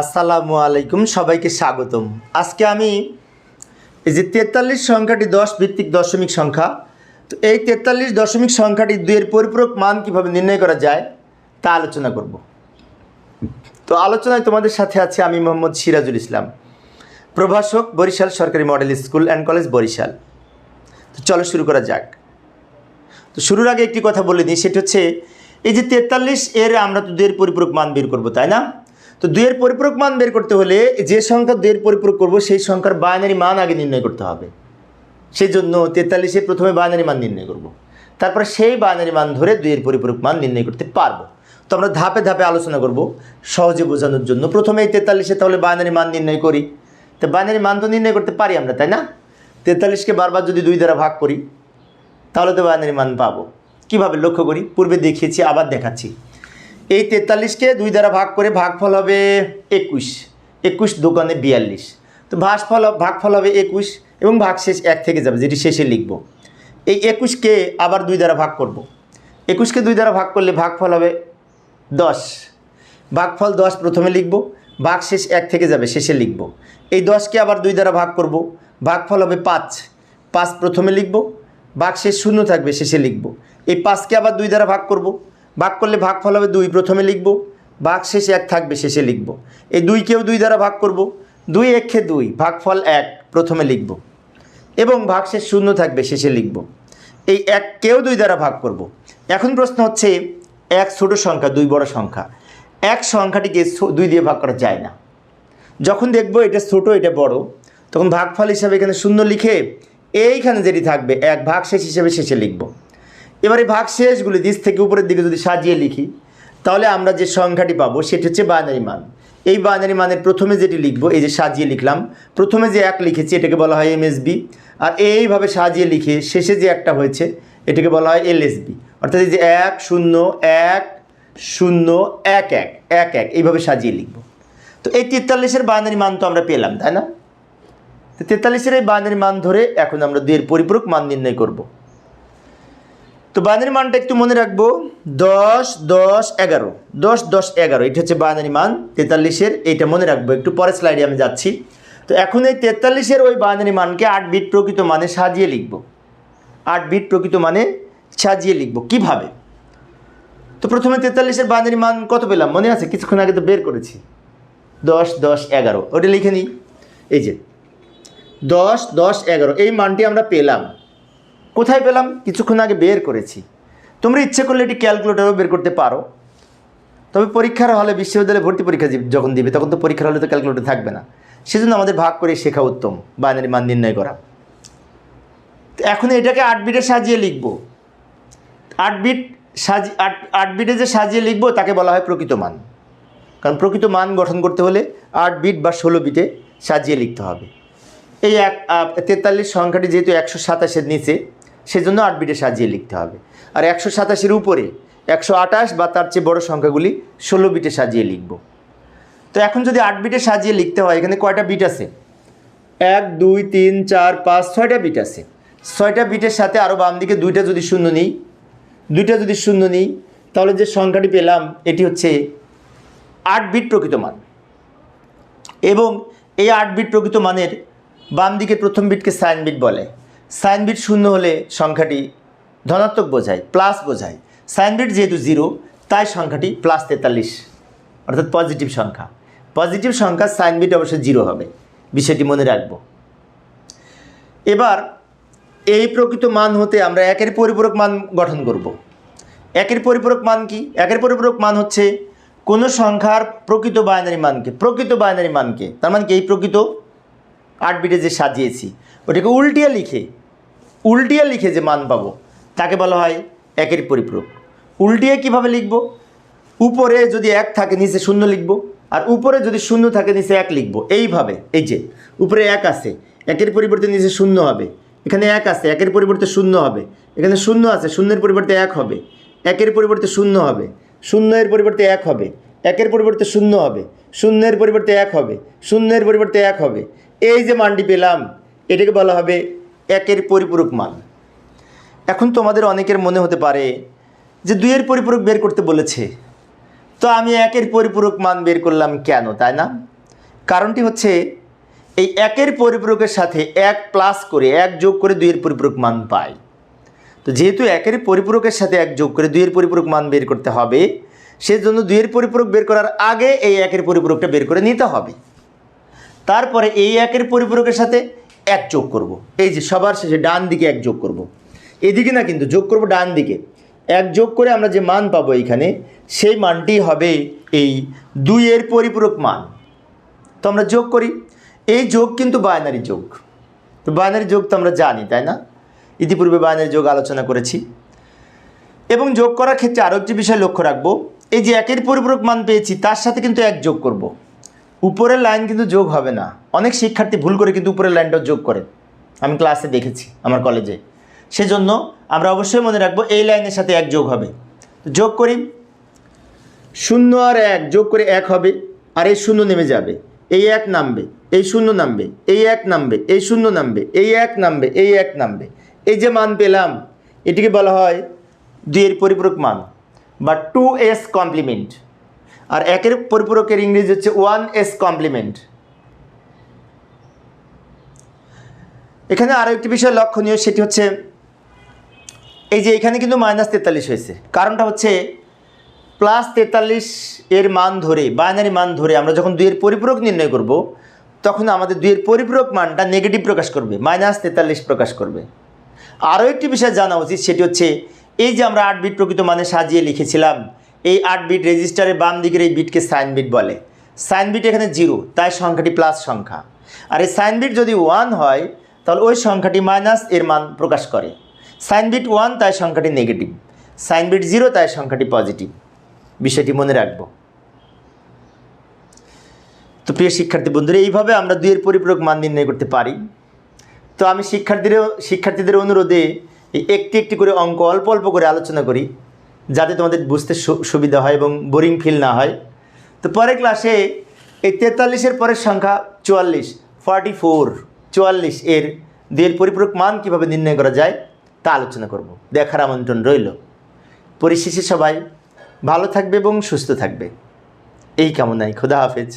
আসসালামু আলাইকুম, সবাইকে স্বাগতম। আজকে আমি এই যে তেতাল্লিশ সংখ্যাটি দশ ভিত্তিক দশমিক সংখ্যা, তো এই তেতাল্লিশ দশমিক সংখ্যাটি দুইয়ের পরিপূরক মান কীভাবে নির্ণয় করা যায় তা আলোচনা করব। তো আলোচনায় তোমাদের সাথে আছে আমি মোহাম্মদ সিরাজুল ইসলাম, প্রভাষক, বরিশাল সরকারি model school and college Barishal. তো চলো শুরু করা যাক। তো শুরুর আগে একটি কথা বলে দিই সেটা হচ্ছে এই যে তেতাল্লিশ এর আমরা তো দুইয়ের পরিপূরক মান বের করব, তাই না? তো দুইয়ের পরিপূরক মান বের করতে হলে যে সংখ্যা দুইয়ের পরিপূরক করব, সেই সংখ্যার বাইনারি মান আগে নির্ণয় করতে হবে। সেই জন্য তেতাল্লিশে প্রথমে বাইনারি মান নির্ণয় করব। তারপরে সেই বাইনারি মান ধরে দুইয়ের পরিপূরক মান নির্ণয় করতে পারব। তো আমরা ধাপে ধাপে আলোচনা করব সহজে বোঝানোর জন্য। প্রথমে এই তেতাল্লিশে তাহলে বাইনারি মান নির্ণয় করি। তো বাইনারি মান তো নির্ণয় করতে পারি আমরা, তাই না? তেতাল্লিশকে বারবার যদি দুই দ্বারা ভাগ করি, তাহলে তো বাইনারি মান পাবো। কীভাবে? লক্ষ্য করি। পূর্বে দেখিয়েছি, আবার দেখাচ্ছি। এই তেতাল্লিশকে দুই দ্বারা ভাগ করে ভাগফল হবে একুশ। একুশ দোকানে বিয়াল্লিশ। তো ভাগফল ভাগফল হবে একুশ এবং ভাগশেষ এক থেকে যাবে, যেটি শেষে লিখব। এই একুশকে আবার দুই দ্বারা ভাগ করব। একুশকে দুই দ্বারা ভাগ করলে ভাগফল হবে দশ। ভাগফল দশ প্রথমে লিখব, ভাগশেষ এক থেকে যাবে, শেষে লিখব। এই দশকে আবার দুই দ্বারা ভাগ করব, ভাগফল হবে পাঁচ। পাঁচ প্রথমে লিখব, ভাগশেষ শূন্য থাকবে, শেষে লিখব। এই পাঁচকে আবার দুই দ্বারা ভাগ করব ভাগ করলে ভাগফল হবে দুই, প্রথমে লিখব। ভাগ শেষে এক থাকবে, শেষে লিখব। এই দুইকেও দুই দ্বারা ভাগ করব। দুই একে দুই, ভাগফল এক, প্রথমে লিখব। এবং ভাগশেষ শূন্য থাকবে, শেষে লিখব। এই এককেও দুই দ্বারা ভাগ করব। এখন প্রশ্ন হচ্ছে, এক ছোট সংখ্যা, দুই বড় সংখ্যা। এক সংখ্যাটিকে দুই দিয়ে ভাগ করা যায় না। যখন দেখব এটা ছোট, এটা বড়, তখন ভাগফল হিসাবে এখানে শূন্য লিখে এইখানে যেটি থাকবে, এক ভাগ শেষ হিসেবে শেষে লিখব। এবারে ভাগ শেষগুলি দিস থেকে উপরের দিকে যদি সাজিয়ে লিখি, তাহলে আমরা যে সংখ্যাটি পাবো সেটি হচ্ছে বাইনারি মান। এই বাইনারি মানের প্রথমে যেটি লিখব, এই যে সাজিয়ে লিখলাম, প্রথমে যে এক লিখেছি, এটাকে বলা হয় এমএসবি আর এইভাবে সাজিয়ে লিখে শেষে যে একটা হয়েছে, এটাকে বলা হয় এলএসবি অর্থাৎ এই যে এক, শূন্য এক শূন্য, এক এক এক এক, এইভাবে সাজিয়ে লিখব। তো এই তেতাল্লিশের বাইনারি মান তো আমরা পেলাম, তাই না? তো তেতাল্লিশের এই বাইনারি মান ধরে এখন আমরা দুইয়ের পরিপূরক মান নির্ণয় করব। তো বাইনারি মানটা একটু মনে রাখব। দশ দশ, এগারো। দশ দশ, এগারো, এটা হচ্ছে বাইনারি মান। তেতাল্লিশের এইটা মনে রাখব। একটু পরে স্লাইডে আমি যাচ্ছি। তো এখন এই তেতাল্লিশের ওই বাইনারি মানকে আট বিট প্রকৃত মানে সাজিয়ে লিখব। আট বিট প্রকৃত মানে সাজিয়ে লিখব। কীভাবে? তো প্রথমে তেতাল্লিশের বাইনারি মান কত পেলাম? মনে আছে? কিছুক্ষণ আগে তো বের করেছি। দশ দশ, এগারো। ওটা লিখে নিই। এই যে। দশ দশ, এগারো। এই মানটি আমরা পেলাম। কোথায় পেলাম? কিছুক্ষণ আগে বের করেছি। তোমরা ইচ্ছে করলে এটি ক্যালকুলেটারও বের করতে পারো। তবে পরীক্ষার হলে বিশ্ববিদ্যালয়ে ভর্তি পরীক্ষা যখন দিবে, তখন তো পরীক্ষার হলে তো ক্যালকুলেটর থাকবে না। সেজন্য আমাদের ভাগ করে শেখা উত্তম, বাইনারি মান নির্ণয় করা। এখন এটাকে আট বিটে সাজিয়ে লিখব। আট বিট সাজি আট আট বিটে যে সাজিয়ে লিখব, তাকে বলা হয় প্রকৃত মান। কারণ প্রকৃত মান গঠন করতে হলে আট বিট বা ষোলো বিটে সাজিয়ে লিখতে হবে। এই এক তেতাল্লিশ সংখ্যাটি যেহেতু একশো সাতাশের নিচে সেজন্য আট বিটে সাজিয়ে লিখতে হবে। আর একশো সাতাশের উপরে, একশো আঠাশ বা তার চেয়ে বড় সংখ্যাগুলি ষোলো বিটে সাজিয়ে লিখব। তো এখন যদি আট বিটে সাজিয়ে লিখতে হয়, এখানে কয়টা বিট আছে? এক, দুই, তিন, চার, পাঁচ, ছয়টা বিট আছে। ছয়টা বিটের সাথে আরও বাম দিকে দুইটা যদি শূন্য নিই, দুইটা যদি শূন্য নিই, তাহলে যে সংখ্যাটি পেলাম, এটি হচ্ছে আট বিট প্রকৃত মান। এবং এই আট বিট প্রকৃত মানের বাম দিকে প্রথম বিটকে সাইন বিট বলে। সাইন বিট শূন্য হলে সংখ্যাটি ধনাত্মক বোঝায় প্লাস বোঝায়। সাইন বিট যেহেতু জিরো তাই সংখ্যাটি প্লাস তেতাল্লিশ, অর্থাৎ পজিটিভ সংখ্যা। পজিটিভ সংখ্যা সাইন বিট অবশ্যই জিরো হবে, বিষয়টি মনে রাখব। এবার এই প্রকৃত মান হতে আমরা একের পরিপূরক মান গঠন করব। একের পরিপূরক মান কি? একের পরিপূরক মান হচ্ছে কোনো সংখ্যার প্রকৃত বাইনারি মানকে, প্রকৃত বাইনারি মানকে। তার মানে কি? এই প্রকৃত আট বিটে যে সাজিয়েছি, ওটাকে উল্টিয়ে লিখে উল্টিয়ে লিখে যে মান পাবো, তাকে বলা হয় একের পরিপূরক। উল্টিয়ে কীভাবে লিখব? উপরে যদি এক থাকে, নিচে শূন্য লিখব, আর উপরে যদি শূন্য থাকে, নিচে এক লিখব। এইভাবে, এই যে, উপরে এক আছে, একের পরিবর্তে নিচে শূন্য হবে, এখানে এক আছে, একের পরিবর্তে শূন্য হবে, এখানে শূন্য আছে, শূন্যের পরিবর্তে এক হবে, একের পরিবর্তে শূন্য হবে, শূন্যের পরিবর্তে এক হবে, একের পরিবর্তে শূন্য হবে, শূন্যের পরিবর্তে এক হবে, শূন্যের পরিবর্তে এক হবে এই যে মানটি পেলাম, এটাকে বলা হবে একের পরিপূরক মান। এখন তোমাদের অনেকের মনে হতে পারে যে দুইয়ের পরিপূরক বের করতে বলেছে। তো আমি একের পরিপূরক মান বের করলাম কেন, তাই না? কারণটি হচ্ছে, এই একের পরিপূরকের সাথে এক প্লাস করে এক যোগ করে দুইয়ের পরিপূরক মান পাই। তো যেহেতু একের পরিপূরকের সাথে এক যোগ করে দুইয়ের পরিপূরক মান বের করতে হবে, সেজন্য দুইয়ের পরিপূরক বের করার আগে এই একের পরিপূরকটা বের করে নিতে হবে। তারপরে এই একের পরিপূরকের সাথে এক যোগ করব। এই যে সবার শেষে ডান দিকে এক যোগ করব। এদিকে না কিন্তু যোগ করব ডান দিকে। এক যোগ করে আমরা যে মান পাবো এইখানে, সেই মানটি হবে এই দুইয়ের পরিপূরক মান। তো আমরা যোগ করি। এই যোগ কিন্তু বায়নারি যোগ। তো বায়নারি যোগ তো আমরা জানি, তাই না? ইতিপূর্বে বায়নারি যোগ আলোচনা করেছি। এবং যোগ করার ক্ষেত্রে আরও একটি বিষয় লক্ষ্য রাখব। এই যে একের পরিপূরক মান পেয়েছি, তার সাথে কিন্তু এক যোগ করব। উপরের লাইন কিন্তু যোগ হবে না। অনেক শিক্ষার্থী ভুল করে কিন্তু উপরের লাইনটাও যোগ করে। আমি ক্লাসে দেখেছি আমার কলেজে। সেজন্য আমরা অবশ্যই মনে রাখব এই লাইনের সাথে এক যোগ হবে। যোগ করি। শূন্য আর এক যোগ করে এক হবে, আর এই শূন্য নেমে যাবে। এই এক নামবে, এই শূন্য নামবে, এই এক নামবে, এই শূন্য নামবে, এই এক নামবে, এই এক নামবে। এই যে মান পেলাম, এটিকে বলা হয় দুইয়ের পরিপূরক মান বা টু এস কমপ্লিমেন্ট আর একের পরিপূরকের ইংরেজি হচ্ছে ওয়ান এস কমপ্লিমেন্ট। এখানে আরও একটি বিষয় লক্ষণীয়, সেটি হচ্ছে এই যে এখানে কিন্তু মাইনাস তেতাল্লিশ হয়েছে। কারণটা হচ্ছে প্লাস তেতাল্লিশ এর মান ধরে বাইনারি মান ধরে আমরা যখন দুইয়ের পরিপূরক নির্ণয় করব, তখন আমাদের দুইয়ের পরিপূরক মানটা নেগেটিভ প্রকাশ করবে মাইনাস তেতাল্লিশ প্রকাশ করবে। আরও একটি বিষয় জানা উচিত, সেটি হচ্ছে এই যে আমরা আট বিট প্রকৃত মানে সাজিয়ে লিখেছিলাম এই আট বিট রেজিস্টারের বাম দিকের এই বিটকে সাইন বিট বলে। সাইন বিট এখানে জিরো তাই সংখ্যাটি প্লাস সংখ্যা। আর এই সাইন বিট যদি ওয়ান হয়, তাহলে ওই সংখ্যাটি মাইনাস এর মান প্রকাশ করে। সাইন বিট ওয়ান তাই সংখ্যাটি নেগেটিভ সাইন বিট জিরো তাই সংখ্যাটি পজিটিভ বিষয়টি মনে রাখব। তো প্রিয় শিক্ষার্থী বন্ধুরা, এইভাবে আমরা দুইয়ের পরিপূরক মান নির্ণয় করতে পারি। তো আমি শিক্ষার্থীদের শিক্ষার্থীদের অনুরোধে একটি একটি করে অঙ্ক অল্প অল্প করে আলোচনা করি। যাতে তোমাদের বুঝতে সুবিধা হয় এবং বোরিং ফিল না হয়। তো পরের ক্লাসে এই তেতাল্লিশের পরের সংখ্যা চুয়াল্লিশ ফর্টি ফোর চুয়াল্লিশ এর দুইয়ের পরিপূরক মান কীভাবে নির্ণয় করা যায় তা আলোচনা করব। দেখার আমন্ত্রণ রইল। পরিশেষে সবাই ভালো থাকবে এবং সুস্থ থাকবে। এই কামনায় খোদা হাফেজ।